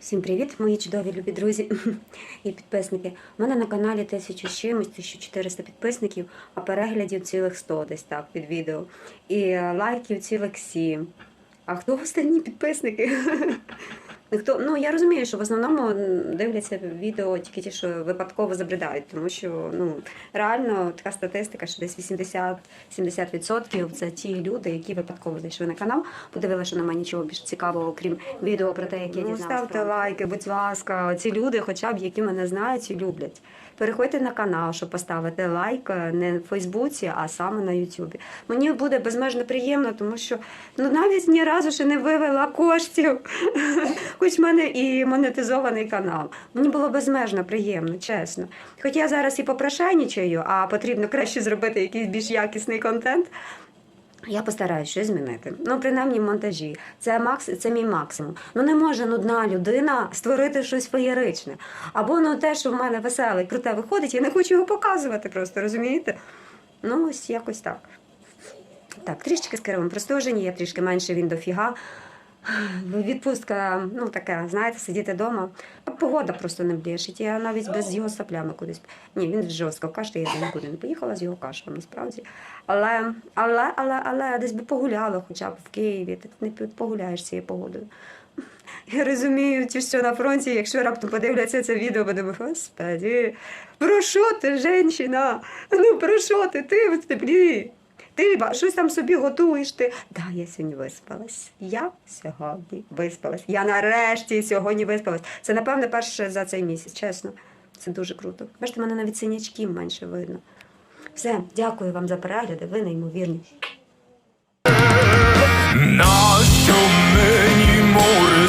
Всім привіт, мої чудові любі друзі і підписники. У мене на каналі 1000 з чимось, 1400 підписників, а переглядів цілих 100 десь так під відео. І е, лайків цілих 7. А хто останні підписники? Хто, ну я розумію, що в основному дивляться відео тільки ті, що випадково забридають, тому що ну реально така статистика, що десь 80-70% це ті люди, які випадково зайшли на канал, подивилися, що немає нічого більш цікавого, крім відео про те, як я Ну, дізналася. ставте Ставте лайки, будь ласка, ці люди, хоча б які мене знають і люблять. Переходьте на канал, щоб поставити лайк е, не в Фейсбуці, а саме на Ютубі. Мені буде безмежно приємно, тому що ну навіть ні разу ще не вивела коштів. Хоч в мене і монетизований канал. Мені було безмежно приємно, чесно. Хоч я зараз і попрошайнічаю, а потрібно краще зробити якийсь більш якісний контент. Я постараюсь щось змінити. Ну, принаймні монтажі. Це макс, це мій максимум. Ну не може нудна людина створити щось феєричне. Або ну те, що в мене веселе круте виходить, я не хочу його показувати просто, розумієте? Ну, ось якось так. Так, трішки з Кирилом простужені, я трішки менше він дофіга. Відпустка, ну таке, знаєте, сидіти вдома. Погода просто не блішить. Я навіть без його саплями кудись. Ні, він жорстко кашляє, я нікуди не поїхала з його кашлем, насправді. Але, але, але, але десь би погуляла хоча б в Києві. Ти не погуляєш цією погодою. Я розумію, ті, що на фронті, якщо раптом подивляться це відео, буде господи, про що ти, жінка? Ну про що ти? Ти в теплі. Ти ба- щось там собі готуєш. Ти. Да, я сьогодні виспалась. Я сьогодні виспалась. Я нарешті сьогодні виспалась. Це, напевне, перше за цей місяць, чесно. Це дуже круто. Бачите, мене навіть синячків менше видно. Все, дякую вам за перегляди, ви неймовірні. Нащо мені море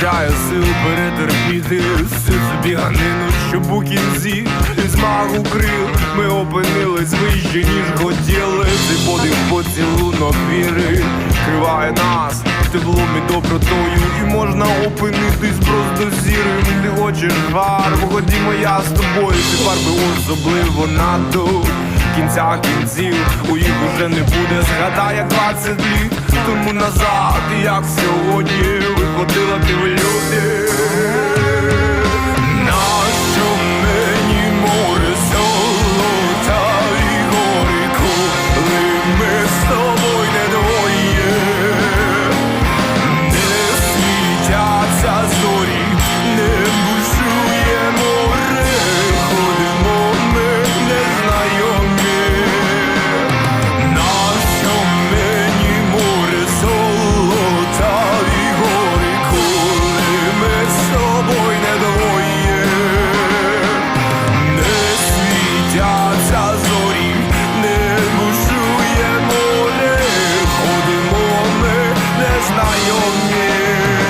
вистачає сил перетерпіти Всю собі ганину, щоб у кінці із магу крил. Ми опинились вище, ніж хотіли. Цей подих поцілунок віри Криває нас теплом і добротою. І можна опинитись просто сірим. Ти хочеш гарбу, ходімо я з тобою. Ці фарби особливо надто. Кінця кінців у їх уже не буде. Згадай, як 20 літ тому назад, і як сьогодні виходила ти в люди